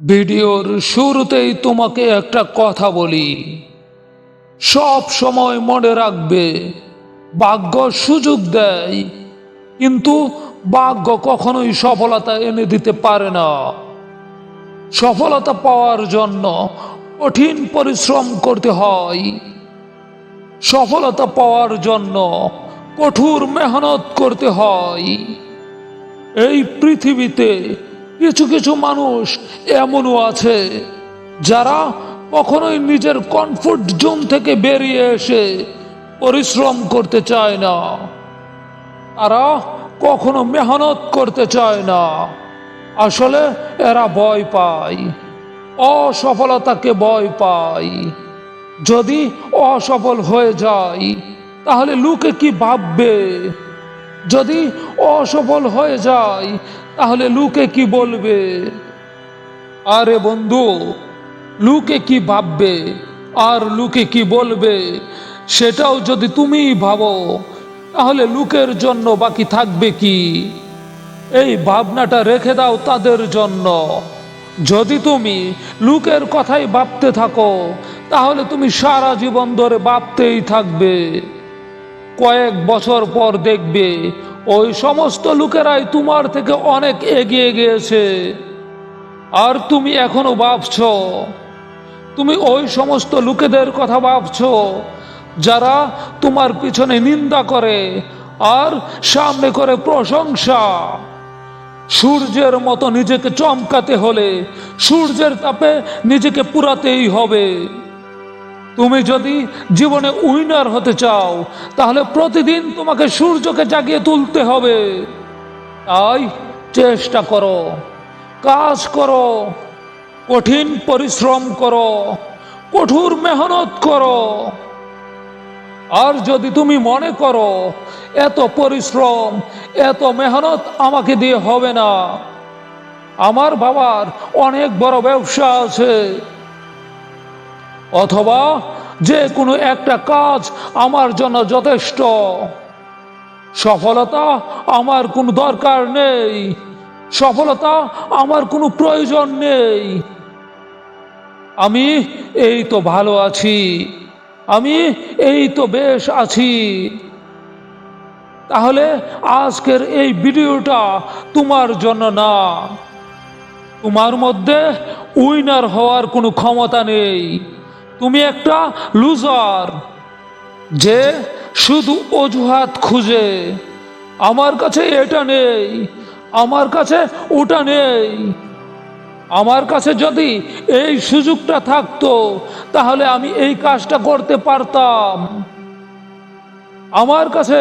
ভিডিওর শুরুতেই তোমাকে একটা কথা বলি। সব সময় মনে রাখবে, ভাগ্য সুযোগ দেয়, কিন্তু ভাগ্য কখনোই সফলতা এনে দিতে পারে না। সফলতা পাওয়ার জন্য কঠিন পরিশ্রম করতে হয়। সফলতা পাওয়ার জন্য কঠোর মেহনত করতে হয়। এই পৃথিবীতে কিছু কিছু মানুষ এমনও আছে যারা কখনোই নিজের কমফোর্ট জোন থেকে বেরিয়ে এসে পরিশ্রম করতে চায় না। তারা কখনো মেহনত করতে চায় না। আসলে এরা ভয় পায়, অসফলতাকে ভয় পায়। যদি অসফল হয়ে যায়, তাহলে লোকে কি ভাববে? যদি অসফল হয়ে যায়, তাহলে লোকে কি বলবে? আরে বন্ধু, লোকে কি ভাববে? আর লোকে কি বলবে? সেটাও যদি তুমি ভাবো, তাহলে লোকের জন্য বাকি থাকবে কি? এই ভাবনাটা রেখে দাও তাদের জন্য। যদি তুমি লোকের কথাই ভাবতে থাকো, তাহলে তুমি সারা জীবন ধরে ভাবতেই থাকবে। কয়েক বছর পর দেখবে ওই সমস্ত লোকেরাই তোমার থেকে অনেক এগিয়ে গিয়েছে। আর তুমি এখনও ভাবছ, তুমি ওই সমস্ত লোকেদের কথা ভাবছ যারা তোমার পিছনে নিন্দা করে আর সামনে করে প্রশংসা। সূর্যের মতো নিজেকে চমকাতে হলে সূর্যের তাপে নিজেকে পুরাতেই হবে। তুমি যদি জীবনে উইনার হতে চাও, তাহলে প্রতিদিন তোমাকে সূর্যকে জাগিয়ে তুলতে হবে। তাই চেষ্টা করো, কাজ করো, কঠিন পরিশ্রম করো, কঠোর মেহনত করো। আর যদি তুমি মনে করো, এত পরিশ্রম, এত মেহনত আমাকে দিয়ে হবে না। আমার বাবার অনেক বড় ব্যবসা আছে। অথবা যে কোনো একটা কাজ আমার জন্য যথেষ্ট। সফলতা আমার কোনো দরকার নেই। সফলতা আমার কোনো প্রয়োজন নেই। আমি এই তো ভালো আছি। আমি এই তো বেশ আছি। তাহলে আজকের এই ভিডিওটা তোমার জন্য না। তোমার মধ্যে উইনার হওয়ার কোনো ক্ষমতা নেই। তুমি একটা লুজার যে শুধু অজুহাত খুঁজে। আমার কাছে এটা নেই, আমার কাছে ওটা নেই। আমার কাছে যদি এই সুযোগটা থাকতো, তাহলে আমি এই কাজটা করতে পারতাম। আমার কাছে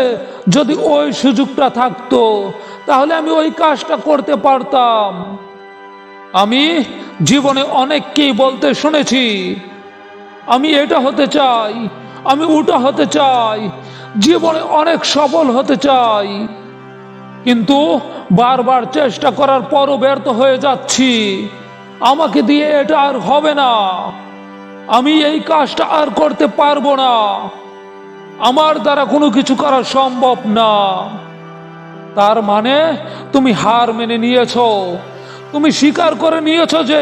যদি ওই সুযোগটা থাকতো, তাহলে আমি ওই কাজটা করতে পারতাম। আমি জীবনে অনেককেই বলতে শুনেছি আমি এটা হতে চাই, আমি ওটা হতে চাই, জীবনে অনেক সফল হতে চাই। কিন্তু বারবার চেষ্টা করার পরও ব্যর্থ হয়ে যাচ্ছি। আমাকে দিয়ে এটা আর হবে না। আমি এই কাজটা আর করতে পারব না। আমার দ্বারা কোনো কিছু করা সম্ভব না। তার মানে তুমি হার মেনে নিয়েছো। তুমি স্বীকার করে নিয়েছো যে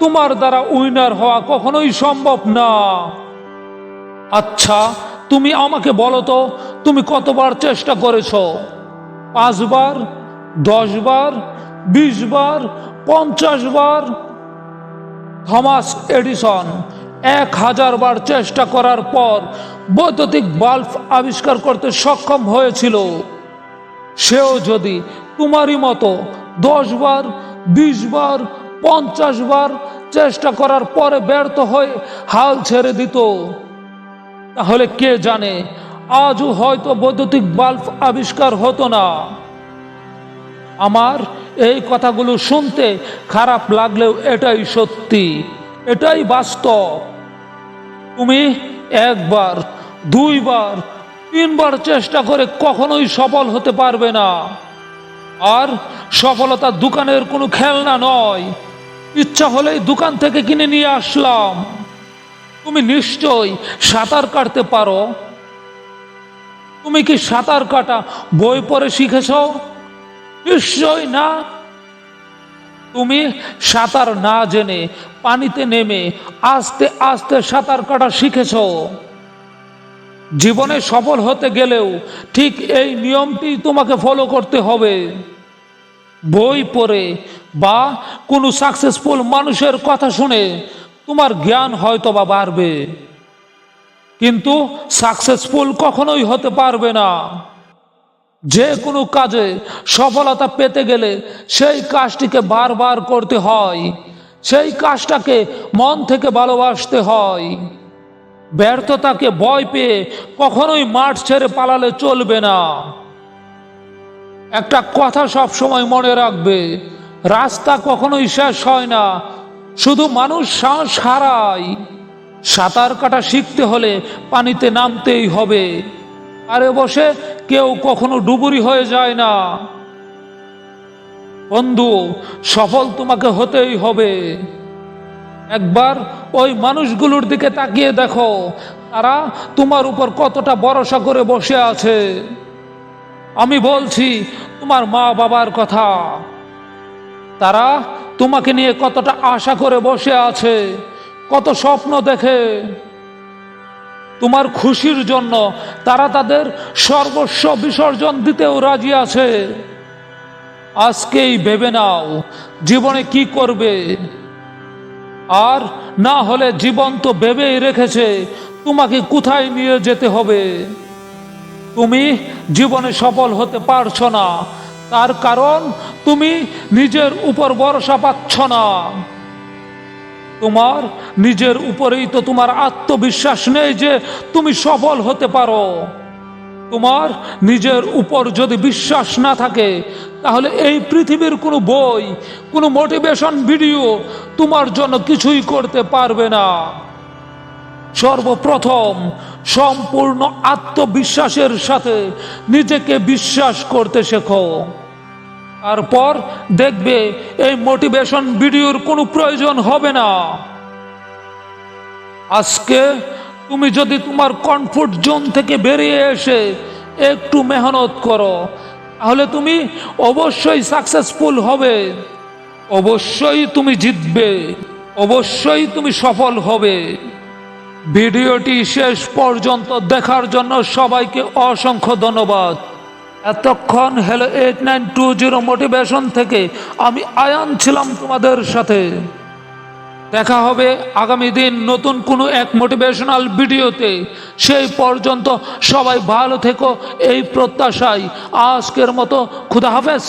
তোমার দ্বারা উইনার হওয়া কখনোই সম্ভব না। আচ্ছা তুমি আমাকে বলো তো, তুমি কতবার চেষ্টা করেছ? পাঁচবার দশ বার বিশ বার পঞ্চাশ বার থমাস এডিসন, এক হাজার বার চেষ্টা করার পর বৈদ্যুতিক বাল্ব আবিষ্কার করতে সক্ষম হয়েছিল। সেও যদি তোমারই মতো দশ বার বিশ বার, পঞ্চাশ বার চেষ্টা করার পরে ব্যর্থ হয়ে হাল ছেড়ে দিত। তাহলে কে জানে, আজও হয়তো বৈদ্যুতিক বাল্ব আবিষ্কার হতো না। আমার এই কথাগুলো শুনতে খারাপ লাগলেও এটাই সত্যি, এটাই বাস্তব। তুমি একবার, দুইবার, তিনবার চেষ্টা করে কখনোই সফল হতে পারবে না। আর সফলতা দোকানের কোনো খেলনা নয়। ইচ্ছা হলেই দোকান থেকে কিনে নিয়ে আসলাম। তুমি নিশ্চয় সাঁতার কাটতে পারো। তুমি কি সাঁতার কাটা বই পড়ে শিখেছ? নিশ্চয় না। তুমি সাঁতার না জেনে পানিতে নেমে আস্তে আস্তে সাঁতার কাটা শিখেছো। জীবনে সফল হতে গেলেও ঠিক এই নিয়মটি তোমাকে ফলো করতে হবে। বই পড়ে বা কোনো সাকসেসফুল মানুষের কথা শুনে তোমার জ্ঞান হয়তো বা বাড়বে। কিন্তু সাকসেসফুল কখনোই হতে পারবে না। যে কোনো কাজে সফলতা পেতে গেলে সেই কাজটিকে বারবার করতে হয়। সেই কাজটাকে মন থেকে ভালোবাসতে হয়। ব্যর্থতাকে ভয় পেয়ে কখনোই মাঠ ছেড়ে পালালে চলবে না। একটা কথা সব সময় মনে রাখবে, রাস্তা কখনোই শেষ হয় না। শুধু মানুষ সাহস হারায়। সাঁতার কাটা শিখতে হলে পানিতে নামতেই হবে। আরে বসে কেউ কখনো ডুবুরি হয়ে যায় না। বন্ধু, সফল তোমাকে হতেই হবে। একবার ওই মানুষগুলোর দিকে তাকিয়ে দেখো, তারা তোমার উপর কতটা ভরসা করে বসে আছে। আমি বলছি, তোমার মা বাবার কথা, তারা তোমাকে নিয়ে কতটা আশা করে বসে আছে, কত স্বপ্ন দেখে। তোমার খুশির জন্য তারা তাদের সর্বস্ব বিসর্জন দিতেও রাজি আছে। আজকেই ভেবে নাও, জীবনে কি করবে? আর না হলে জীবন তো ভেবেই রেখেছে, তোমাকে কোথায় নিয়ে যেতে হবে? তুমি জীবনে সফল হতে পারছ না, তার কারণ তুমি নিজের উপর ভরসা পাচ্ছ না। তোমার নিজের উপরেই তো তোমার আত্মবিশ্বাস নেই যে তুমি সফল হতে পারো। তোমার নিজের উপর যদি বিশ্বাস না থাকে, তাহলে এই পৃথিবীর কোনো বই, কোনো মোটিভেশন ভিডিও তোমার জন্য কিছুই করতে পারবে না। সর্বপ্রথম সম্পূর্ণ আত্মবিশ্বাসের সাথে নিজেকে বিশ্বাস করতে শেখো। তারপর দেখবে এই মোটিভেশন ভিডিওর কোনো প্রয়োজন হবে না। আজকে তুমি যদি তোমার কমফোর্ট জোন থেকে বেরিয়ে এসে একটু মেহনত করো, তাহলে তুমি অবশ্যই সাকসেসফুল হবে। অবশ্যই তুমি জিতবে। অবশ্যই তুমি সফল হবে। ভিডিওটি শেষ পর্যন্ত দেখার জন্য সবাইকে অসংখ্য ধন্যবাদ। এতক্ষণ hello eight nine two zero motivation থেকে আমি আয়ান ছিলাম তোমাদের সাথে। দেখা হবে আগামী দিন নতুন কোনো এক মোটিভেশনাল ভিডিওতে। সেই পর্যন্ত সবাই ভালো থেকো, এই প্রত্যাশায় আজকের মতো। খুদা হাফেজ।